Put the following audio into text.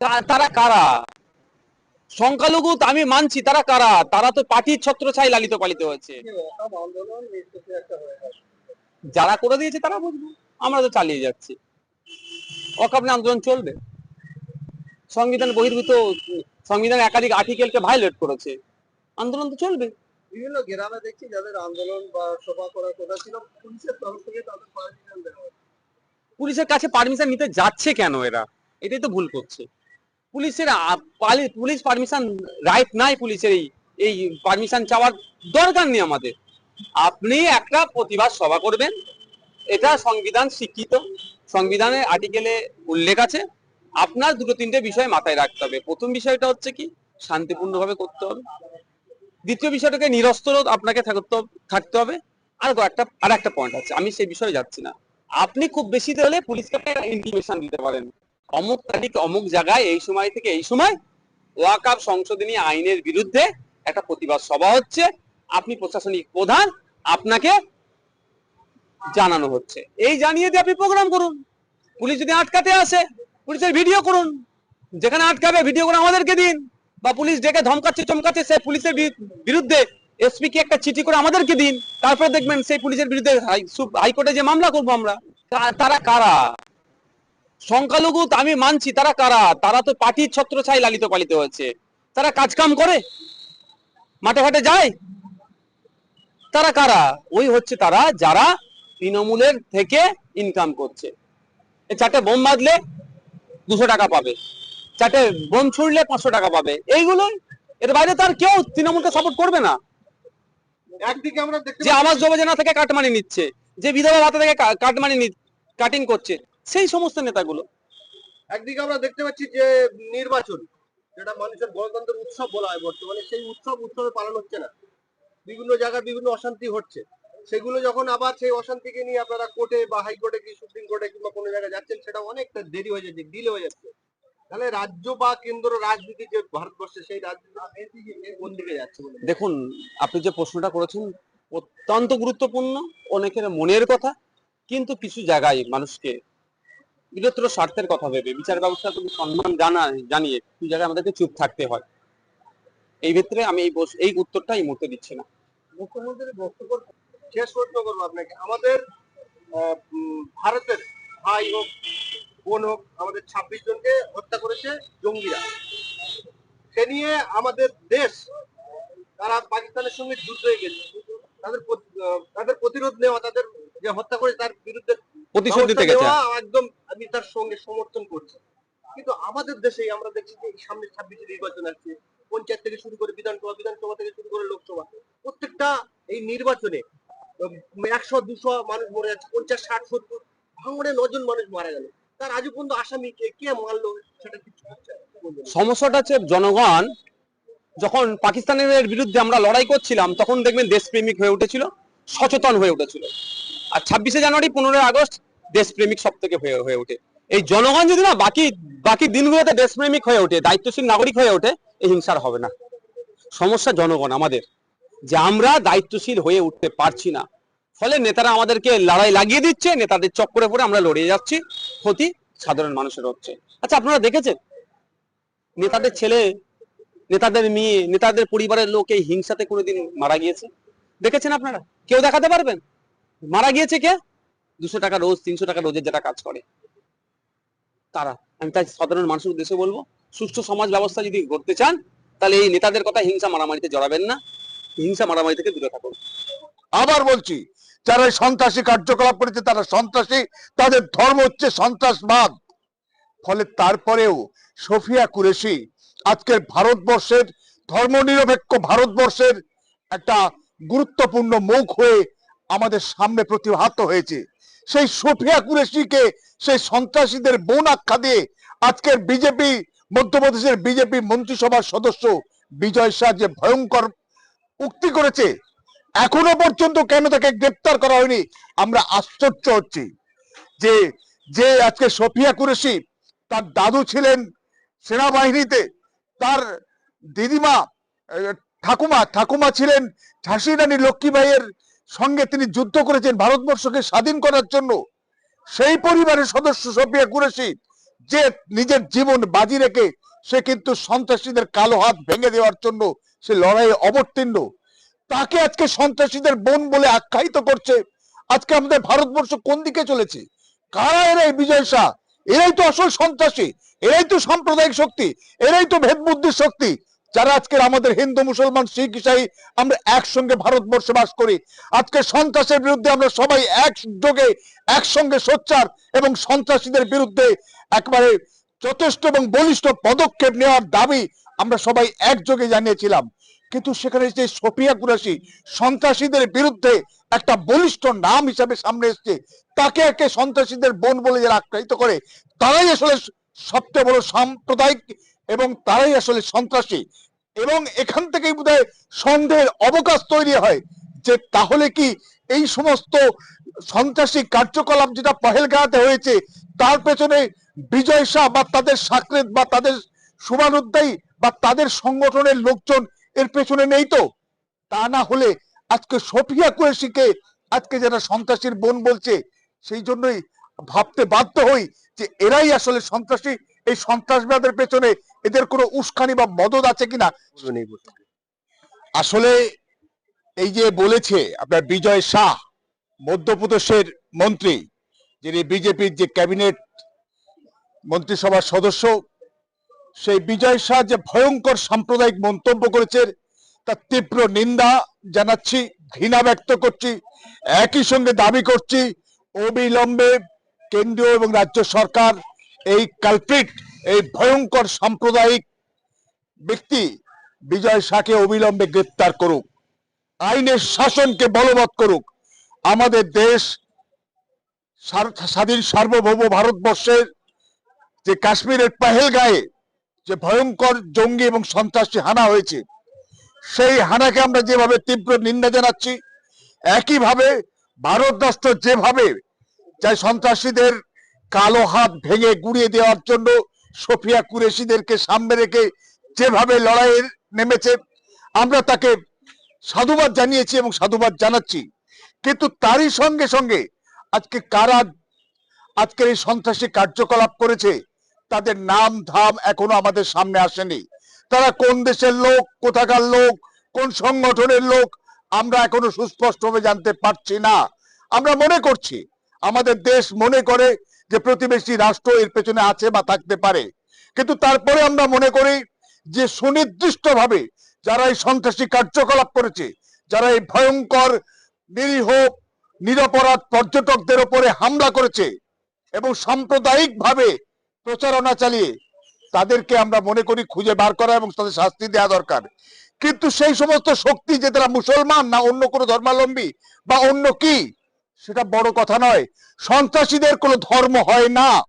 কা- তারা কারা? সংখ্যালঘু আমি মানছি তারা কারা? তারা তো পার্টির ছত্রছাই লালিত পালিত হয়েছে। যারা করে দিয়েছে তারা বুঝবে আমরা তো চালিয়ে যাচ্ছি। অকাপনে আন্দোলন চলবে। সংবিধান বহির্ভূত সংবিধান একাধিক আর্টিকেলকে ভায়োলেট করেছে। আন্দোলন তো চলবে। বিভিন্ন গ্রামে দেখছি যাদের আন্দোলন বা সভা করার কথা ছিল পুলিশের তরফ থেকে তাদের পারমিশন দেওয়া পুলিশের কাছে পারমিশন নিতে যাচ্ছে কেন এরা? এটাই তো ভুল করছে। পুলিশের পুলিশ পারমিশন রাইট নাই পুলিশের এই এই পারমিশন চাওয়ার দরকার নেই আমাদের। আপনি একটা প্রতিবাদ সভা করবেন, এটা সংবিধান শিক্ষিত সংবিধানের আর্টিকেলে উল্লেখ আছে, আপনার দুটো তিনটে বিষয় মাথায় রাখতে হবে। প্রথম বিষয়টা হচ্ছে কি, শান্তিপূর্ণভাবে করতে হবে। দ্বিতীয় বিষয়টাকে নিরস্ত্র আপনাকে থাকতে হবে। আর একটা আর একটা পয়েন্ট আছে, আমি সেই বিষয়ে যাচ্ছি না। আপনি খুব বেশি হলে পুলিশকে ইনফরমেশন দিতে পারেন। অমুক তারিখ, অমুক জায়গায়, এই সময় থেকে এই সময় ওয়াকাপ সংশোধনী আইনের বিরুদ্ধে একটা প্রতিবাদ সভা হচ্ছে। আপনি প্রশাসনিক প্রধান, আপনাকে জানানো হচ্ছে। এই জানিয়ে দিয়ে আপনি প্রোগ্রাম করুন। পুলিশ যদি আটকাতে আসে, পুলিশের ভিডিও করুন। যেখানে আটকাবে ভিডিও করে আমাদেরকে দিন। বা পুলিশ ডেকে ধমকাচ্ছে, চমকাচ্ছে, সে পুলিশের বিরুদ্ধে এসপি কে একটা চিঠি করে আমাদেরকে দিন। তারপরে দেখবেন সেই পুলিশের বিরুদ্ধে হাইকোর্টে যে মামলা করব আমরা তারা কারা? সংখ্যালঘু আমি মানছি তারা কারা? তারা তো পার্টির ছত্রছাই লালিত পালিত হয়েছে। তারা কাজকাম করে? মাঠে ঘাটে যায়? তারা কারা? ওই হচ্ছে তারা যারা তৃণমূলের থেকে ইনকাম করছে। চারটে বোম বাঁধলে দুশো টাকা পাবে। চারটে বোম ছুড়লে পাঁচশো টাকা পাবে। এইগুলোই? এর বাইরে তো আর কেউ তৃণমূলকে সাপোর্ট করবে না। একদিকে আমরা যে আবাস যোজনা থেকে কাটমানি নিচ্ছে যে বিধবা ভাতা থেকে কাটমানি কাটিং করছে। সেই সমস্ত নেতাগুলো। একদিকে আমরা দেখতে পাচ্ছি যে নির্বাচন যেটা মানুষের গণতন্ত্রের উৎসব বলা হয় বর্তমানে সেই উৎসব উৎসবে পালন হচ্ছে না। বিভিন্ন জায়গায় বিভিন্ন অশান্তি হচ্ছে। সেগুলো যখন আবার সেই অশান্তিকে নিয়ে আপনারা কোর্টে বা হাইকোর্টে কি সুপ্রিম কোর্টে কিংবা কোনো জায়গায় যাচ্ছেন সেটা অনেকটা দেরি হয়ে যাচ্ছে ডিলে হয়ে যাচ্ছে। তাহলে রাজ্য বা কেন্দ্র রাজনীতি যে ভারতবর্ষে সেই রাজনীতি কোন দিকে যাচ্ছে দেখুন আপনি যে প্রশ্নটা করেছেন অত্যন্ত গুরুত্বপূর্ণ অনেকের মনের কথা কিন্তু কিছু জায়গায় মানুষকে বৃহত্তর স্বার্থের কথা ভেবে বিচার ব্যবস্থার প্রতি সম্মান জানা জানিয়ে কিছু জায়গায় আমাদেরকে চুপ থাকতে হয়। এই ক্ষেত্রে আমি এই এই উত্তরটা এই মুহূর্তে দিচ্ছি না। মুখ্যমন্ত্রীর বক্তব্য শেষ প্রশ্ন করব আপনাকে। আমাদের ভারতের ভাই হোক বোন হোক আমাদের ছাব্বিশ জনকে হত্যা করেছে জঙ্গিরা। সে নিয়ে আমাদের দেশ তারা পাকিস্তানের সঙ্গে যুদ্ধ হয়ে গেছে। তাদের তাদের প্রতিরোধ নেওয়া তাদের যে হত্যা করে তার বিরুদ্ধে প্রতিশোধ ব্যবস্থা দিতে গেছে একদম তার সঙ্গে সমর্থন করছি। কিন্তু আমাদের দেশে আমরা দেখছি যে সামনে ছাব্বিশে নির্বাচন আসছে, পঞ্চায়েত থেকে শুরু করে বিধানসভা বিধানসভা থেকে শুরু করে লোকসভা। প্রত্যেকটা এই নির্বাচনে একশো, দুশো মানুষ মরে যাচ্ছে, পঞ্চাশ, ষাট, সত্তর, ভাঙড়ে নজন মানুষ মারা গেল। তার আজ পর্যন্ত আসামি কে কে মারলো, সেটা কিছু সমস্যাটা হচ্ছে জনগণ, যখন পাকিস্তানের বিরুদ্ধে আমরা লড়াই করছিলাম, তখন দেখবেন দেশপ্রেমিক হয়ে উঠেছিল, সচেতন হয়ে উঠেছিল। আর ছাব্বিশে জানুয়ারি, পনেরোই আগস্ট দেশপ্রেমিক সব থেকে হয়ে ওঠে। এই জনগণ যদি না বাকি বাকি দিনগুলোতে দেশপ্রেমিক হয়ে ওঠে, দায়িত্বশীল নাগরিক হয়ে ওঠে, এই হিংসার হবে না। সমস্যা জনগণ, আমাদের। যে আমরা দায়িত্বশীল হয়ে উঠতে পারছি না। ফলে নেতারা আমাদেরকে লড়াই লাগিয়ে দিচ্ছে, নেতাদের চক্করে পড়ে আমরা লড়িয়ে যাচ্ছি, ক্ষতি সাধারণ মানুষের হচ্ছে। আচ্ছা আপনারা দেখেছেন? নেতাদের ছেলে, নেতাদের মেয়ে, নেতাদের পরিবারের লোক এই হিংসাতে কোনোদিন মারা গিয়েছে? দেখেছেন আপনারা? কেউ দেখাতে পারবেন? মারা গিয়েছে কে? দুশো টাকা রোজ, তিনশো টাকা রোজের যেটা কাজ করে। তারা, আমি তাই সাধারণ মানুষের উদ্দেশ্যে বলব, সুষ্ঠু সমাজ ব্যবস্থা যদি করতে চান, তাহলে এই নেতাদের কথা হিংসা মারামারিতে জড়াবেন না। হিংসা মারামারি থেকে দূরে থাকুন। আবার বলছি, যারা সন্ত্রাসী কার্যকলাপ করেছে, তারা সন্ত্রাসী, তাদের ধর্ম হচ্ছে সন্ত্রাসবাদ। ফলে তারপরেও সফিয়া কুরেশি আজকের ভারতবর্ষের ধর্মনিরপেক্ষ ভারতবর্ষের একটা গুরুত্বপূর্ণ মুখ হয়ে আমাদের সামনে প্রতিভাত হয়েছে। সেই সফিয়া কুরেশিকে, সেই সন্ত্রাসীদের বোন আখ্যা দিয়ে আজকের বিজেপি, মধ্যপ্রদেশের বিজেপি মন্ত্রিসভার সদস্য বিজয় শাহ যে ভয়ঙ্কর উক্তি করেছে, এখনও পর্যন্ত কেন তাকে গ্রেপ্তার করা হয়নি? আমরা আশ্চর্য হচ্ছি যে যে আজকে সফিয়া কুরেশি তার দাদু ছিলেন সেনাবাহিনীতে, তার দিদিমা ঠাকুমা ঠাকুমা ছিলেন ঝাঁসি রানী লক্ষ্মীবাইয়ের সঙ্গে তিনি যুদ্ধ করেছেন ভারতবর্ষকে স্বাধীন করার জন্য। সেই পরিবারের সদস্য সফিয়া কুরেশি, যে নিজের জীবন বাজি রেখে সে কিন্তু সন্ত্রাসীদের কালো হাত ভেঙে দেওয়ার জন্য সে লড়াইয়ে অবতীর্ণ। তাকে আজকে সন্ত্রাসীদের বোন বলে আখ্যায়িত করছে। আজকে আমাদের ভারতবর্ষ কোন দিকে চলেছে? কারা এরাই বিজয় শাহ? এরাই তো আসল সন্ত্রাসী, এরাই তো সাম্প্রদায়িক শক্তি, এরাই তো ভেদ বুদ্ধির শক্তি। যারা আজকের আমাদের হিন্দু মুসলমান, শিখ, ইসাই, আমরা একসঙ্গে ভারতবর্ষে বাস করি। আজকে সন্ত্রাসের বিরুদ্ধে আমরা সবাই একযোগে, একসঙ্গে সোচ্চার এবং সন্ত্রাসীদের বিরুদ্ধে একবারে যথেষ্ট এবং বলিষ্ঠ পদক্ষেপ নেওয়ার দাবি আমরা সবাই একযোগে জানিয়েছিলাম। কিন্তু সেখানে যে সোফিয়া কুরাশি সন্ত্রাসীদের বিরুদ্ধে একটা বলিষ্ঠ নাম হিসাবে সামনে এসছে, তাকে একে সন্ত্রাসীদের বোন বলে যারা আখ্যায়িত করে, তারাই আসলে সবচেয়ে বড় সাম্প্রদায়িক এবং তারাই আসলে সন্ত্রাসী। এবং এখান থেকেই বোধহয় সন্দেহের অবকাশ তৈরি হয় যে তাহলে কি এই সমস্ত সন্ত্রাসী কার্যকলাপ যেটা পহেলগাঁতে হয়েছে, তার পেছনে বিজয় শাহ বা তাদের সাকরেত বা তাদের শুভানুদ্দায়ী বা তাদের সংগঠনের লোকজন এর পেছনে নেই তো? তা না হলে আজকে সফিয়া কুয়েশিকে আজকে যারা সন্ত্রাসীর বোন বলছে, সেই জন্যই ভাবতে বাধ্য হই যে এরাই আসলে সন্ত্রাসী। এই সন্ত্রাসবাদের পেছনে এদের কোনো উস্কানি বা মদত আছে কিনা? আসলে এই যে বলেছে আপনার বিজয় শাহ, মধ্যপ্রদেশের মন্ত্রী, যিনি বিজেপির যে ক্যাবিনেট মন্ত্রিসভার সদস্য, সেই বিজয় শাহ যে ভয়ঙ্কর সাম্প্রদায়িক মন্তব্য করেছেন তার তীব্র নিন্দা জানাচ্ছি, ঘৃণা ব্যক্ত করছি, একই সঙ্গে দাবি করছি, অবিলম্বে কেন্দ্রীয় এবং রাজ্য সরকার এই কালপ্রিট এই ভয়ঙ্কর সাম্প্রদায়িক ব্যক্তি বিজয় শাহকে অবিলম্বে গ্রেপ্তার করুক, আইনের শাসনকে বলবৎ করুক, আমাদের দেশ স্বাধীন সার্বভৌম ভারতবর্ষের যে কাশ্মীরের পাহেলগাঁয়ে যে ভয়ঙ্কর জঙ্গি এবং সন্ত্রাসী হানা হয়েছে, সেই হানাকে আমরা যেভাবে তীব্র নিন্দা জানাচ্ছি, একইভাবে ভারত যেভাবে চাই সন্ত্রাসীদের কালো হাত ভেঙে গুড়িয়ে দেওয়ার জন্য সোফিয়া কুরেশিদেরকে সামনে রেখে যেভাবে লড়াইয়ে নেমেছে, আমরা তাকে সাধুবাদ জানিয়েছি এবং সাধুবাদ জানাচ্ছি। কিন্তু তারই সঙ্গে সঙ্গে আজকে কারা আজকের এই সন্ত্রাসী কার্যকলাপ করেছে, তাদের নাম ধাম এখনও আমাদের সামনে আসেনি। তারা কোন দেশের লোক, কোথাকার লোক, কোন সংগঠনের লোক, আমরা এখনও সুস্পষ্টভাবে জানতে পারছি না। আমরা মনে করছি, আমাদের দেশ মনে করে যে প্রতিবেশী রাষ্ট্র এর পেছনে আছে বা থাকতে পারে। কিন্তু তারপরে আমরা মনে করি যে সুনির্দিষ্টভাবে যারা এই সন্ত্রাসী কার্যকলাপ করেছে, যারা এই ভয়ঙ্কর, নিরীহ, নিরপরাধ পর্যটকদের ওপরে হামলা করেছে এবং সাম্প্রদায়িক ভাবে প্রচারণা চালিয়ে তাদেরকে আমরা মনে করি খুঁজে বার করা এবং তাদের শাস্তি দেওয়া দরকার। কিন্তু সেই সমস্ত শক্তি যে তারা মুসলমান না অন্য কোনো ধর্মাবলম্বী বা অন্য কি সেটা বড় কথা নয়। সন্ত্রাসীদের কোনো ধর্ম হয় না।